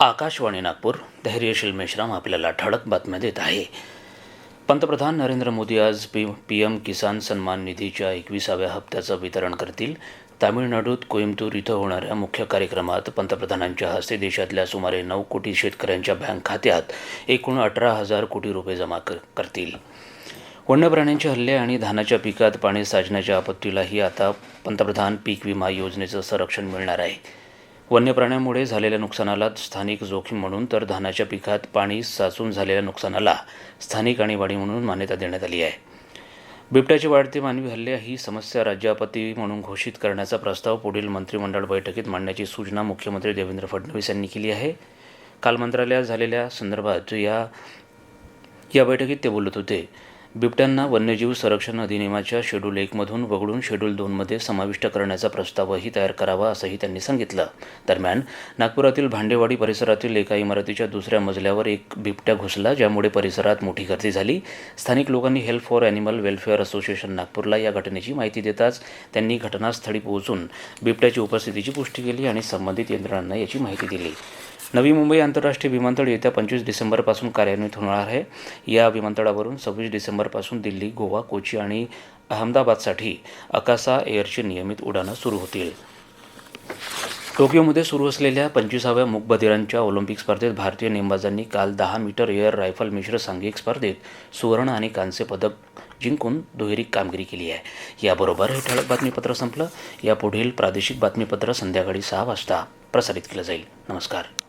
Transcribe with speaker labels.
Speaker 1: आकाशवाणी नागपूर धैर्यशील मेश्राम आपल्याला ठळक बातम्या देत आहे. पंतप्रधान नरेंद्र मोदी आज पी पी एम किसान सन्मान निधीच्या एकविसाव्या हप्त्याचं वितरण करतील. तामिळनाडूत कोईमतूर इथं होणाऱ्या मुख्य कार्यक्रमात पंतप्रधानांच्या हस्ते देशातल्या सुमारे नऊ कोटी शेतकऱ्यांच्या बँक खात्यात एकूण अठरा हजार कोटी रुपये जमा कर करतील. वन्य प्राण्यांचे हल्ले आणि धानाच्या पिकात पाणी साचण्याच्या आपत्तीलाही आता पंतप्रधान पीक विमा योजनेचं संरक्षण मिळणार आहे. वन्य प्राण्यांमुळे झालेल्या नुकसानाला स्थानिक जोखीम म्हणून तर धानाच्या पिकात पाणी साचून झालेल्या नुकसानाला स्थानिक आणीबाणी म्हणून मान्यता देण्यात आली आहे. बिबट्याचे वाढते मानवी हल्ले ही समस्या राज्य आपत्ती म्हणून घोषित करण्याचा प्रस्ताव पुढील मंत्रिमंडळ बैठकीत मांडण्याची सूचना मुख्यमंत्री देवेंद्र फडणवीस यांनी केली आहे. काल मंत्रालयात झालेल्या संदर्भात या या बैठकीत ते बोलत होते. बिबट्यांना वन्यजीव संरक्षण अधिनियमाच्या शेड्यूल एकमधून वगळून शेड्यूल दोनमध्ये समाविष्ट करण्याचा प्रस्तावही तयार करावा असंही त्यांनी सांगितलं. दरम्यान नागपुरातील भांडेवाडी परिसरातील एका इमारतीच्या दुसऱ्या मजल्यावर एक बिबट्या घुसला ज्यामुळे परिसरात मोठी गर्दी झाली. स्थानिक लोकांनी help for animal welfare association नागपूरला या घटनेची माहिती देताच त्यांनी घटनास्थळी पोहोचून बिबट्याची उपस्थितीची पुष्टी केली आणि संबंधित यंत्रणांना याची माहिती दिली. नवी मुंबई आंतरराष्ट्रीय विमानतळ येत्या पंचवीस डिसेंबरपासून कार्यान्वित होणार आहे. या विमानतळावरून सव्वीस डिसेंबरपासून दिल्ली गोवा कोची आणि अहमदाबादसाठी अकासा एअरची नियमित उड्डाणं सुरू होतील. टोकियोमध्ये सुरू असलेल्या पंचवीसाव्या मुकबधिरांच्या ऑलिम्पिक स्पर्धेत भारतीय नेमबाजांनी काल दहा मीटर एअर रायफल मिश्र सांघिक स्पर्धेत सुवर्ण आणि कांस्य पदक जिंकून दुहेरी कामगिरी केली आहे. याबरोबर हे ठळक बातमीपत्र संपलं. यापुढील प्रादेशिक बातमीपत्र संध्याकाळी सहा वाजता प्रसारित केलं जाईल. नमस्कार.